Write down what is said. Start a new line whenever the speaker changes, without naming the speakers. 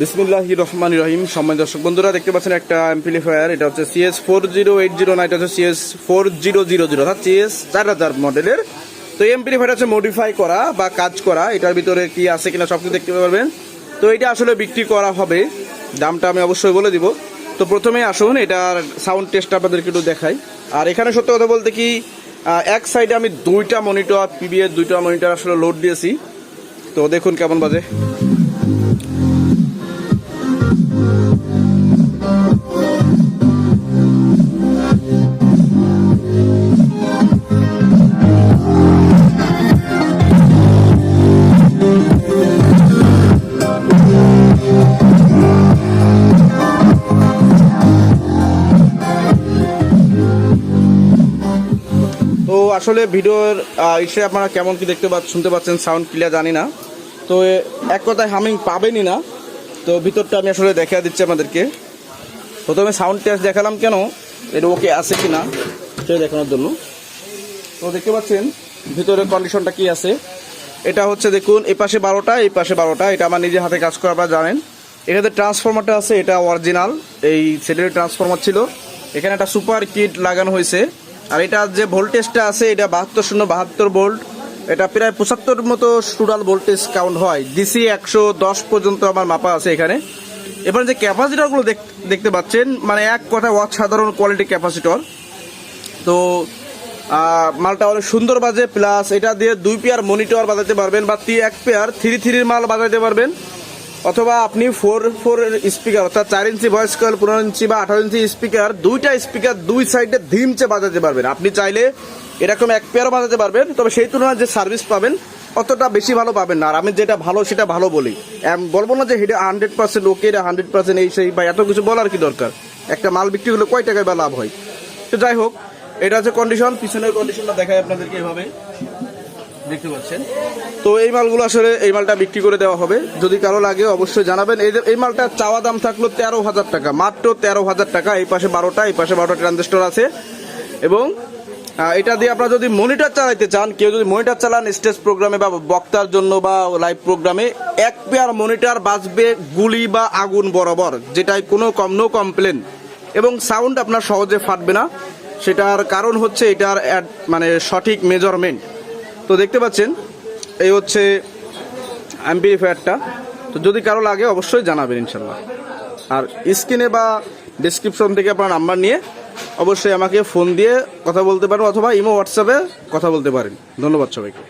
বিসমিল্লাহ রহমান রহিম। সম্মান দর্শক বন্ধুরা, দেখতে পাচ্ছেন একটা অ্যাম্পলিফায়ার এটা হচ্ছে CS four zero eight zero না এটা হচ্ছে CS four zero zero zero অর্থাৎ সিএস চার হাজার মডেলের। তো এই অ্যাম্পলিফায়ার হচ্ছে মডিফাই করা বা কাজ করা, এটার ভিতরে কি আছে কিনা সব কিছু দেখতে পারবেন। তো এটা আসলে বিক্রি করা হবে, দামটা আমি অবশ্যই বলে দিব। তো প্রথমে আসুন, এটার সাউন্ড টেস্ট আপনাদেরকে একটু দেখাই। আর এখানে সত্য কথা বলতে কি এক সাইডে আমি দুইটা মনিটর পিবিএর দুইটা মনিটর আসলে লোড দিয়েছি। তো দেখুন কেমন বাজে। তো আসলে ভিডিওর ইসে আপনারা কেমন কি দেখতে পাচ্ছেন শুনতে পাচ্ছেন সাউন্ড ক্লিয়ার জানি না। তো এক কথায় হামিং পাবেনই না। তো ভিতরটা আমি আসলে দেখা দিচ্ছি আমাদেরকে। প্রথমে সাউন্ড টেস্ট দেখালাম কেন? এটা ওকে আছে কি না সেটা দেখানোর জন্য। তো দেখতে পাচ্ছেন, ভিতরের কন্ডিশনটা কি আছে? এটা হচ্ছে দেখুন, এই পাশে বারোটা, এই পাশে বারোটা, এটা আমার নিজে হাতে কাজ করা, আপনারা জানেন। এটাতে ট্রান্সফরমারটা আছে, এটা অরিজিনাল এই সেটের ট্রান্সফরমার ছিল। এখানে একটা সুপার কিট লাগানো হয়েছে। আর এটা যে ভোল্টেজটা আছে, এটা বাহাত্তর শূন্য বাহাত্তর ভোল্ট এটা প্রায় পঁচাত্তর মতো স্টুডাল ভোল্টেজ কাউন্ট হয়। ডিসি একশো দশ পর্যন্ত আমার মাপা আছে এখানে। এবার যে ক্যাপাসিটরগুলো দেখতে পাচ্ছেন মানে এক কথা অসাধারণ কোয়ালিটি ক্যাপাসিটর তো মালটা অনেক সুন্দর বাজে প্লাস এটা দিয়ে দুই পেয়ার মনিটর বাজাতে পারবেন, বা এক পেয়ার থ্রি থ্রির মাল বাজাতে পারবেন। অথবা আপনি ফোর ফোর স্পিকার অর্থাৎ চার ইঞ্চি ভয়েস কল পনেরো ইঞ্চি বা আঠারো ইঞ্চি স্পিকার দুইটা স্পিকার দুই সাইডে ধিমচে বাজাতে পারবেন। আপনি চাইলে এরকম এক পেয়ারও বাজাতে পারবেন, তবে সেই তুলনায় যে সার্ভিস পাবেন, অতটা বেশি ভালো পাবেন না। আর আমি যেটা ভালো, সেটা ভালো বলি। বলব না যে এটা হান্ড্রেড পার্সেন্ট ওকে এটা হান্ড্রেড পার্সেন্ট এই সেই বা এত কিছু বলার কি দরকার? একটা মাল বিক্রি হলে কয় টাকায় বা লাভ হয়? তো যাই হোক, এটা হচ্ছে কন্ডিশন পিছনের কন্ডিশনটা দেখায় আপনাদেরকে এভাবে। দেখতে পাচ্ছেন। তো এই মালগুলো আসলে এই মালটা বিক্রি করে দেওয়া হবে। যদি কারও লাগে অবশ্যই জানাবেন। এই এই মালটার চাওয়া দাম থাকল তেরো হাজার টাকা। মাত্র তেরো হাজার টাকা। এই পাশে বারোটা, এই পাশে বারোটা ট্রানজিস্টর আছে। এবং এটা দিয়ে আপনারা যদি মনিটর চালাইতে চান, কেউ যদি মনিটর চালান স্টেজ প্রোগ্রামে বা বক্তার জন্য বা লাইভ প্রোগ্রামে এক পেয়ার মনিটর বাজবে গুলি বা আগুন বরাবর যেটাই কোনো কম নো কমপ্লেন এবং সাউন্ড আপনার সহজে ফাটবে না। সেটার কারণ হচ্ছে এটার মানে সঠিক মেজারমেন্ট তো দেখতে পাচ্ছেন, এই হচ্ছে অ্যাম্পিফায়ারটা তো যদি কারও লাগে, অবশ্যই জানাবেন ইনশাল্লাহ। আর স্ক্রিনে বা ডিসক্রিপশন থেকে আপনার নাম্বার নিয়ে অবশ্যই আমাকে ফোন দিয়ে কথা বলতে পারেন অথবা ইমো, হোয়াটসঅ্যাপে কথা বলতে পারেন। ধন্যবাদ সবাইকে।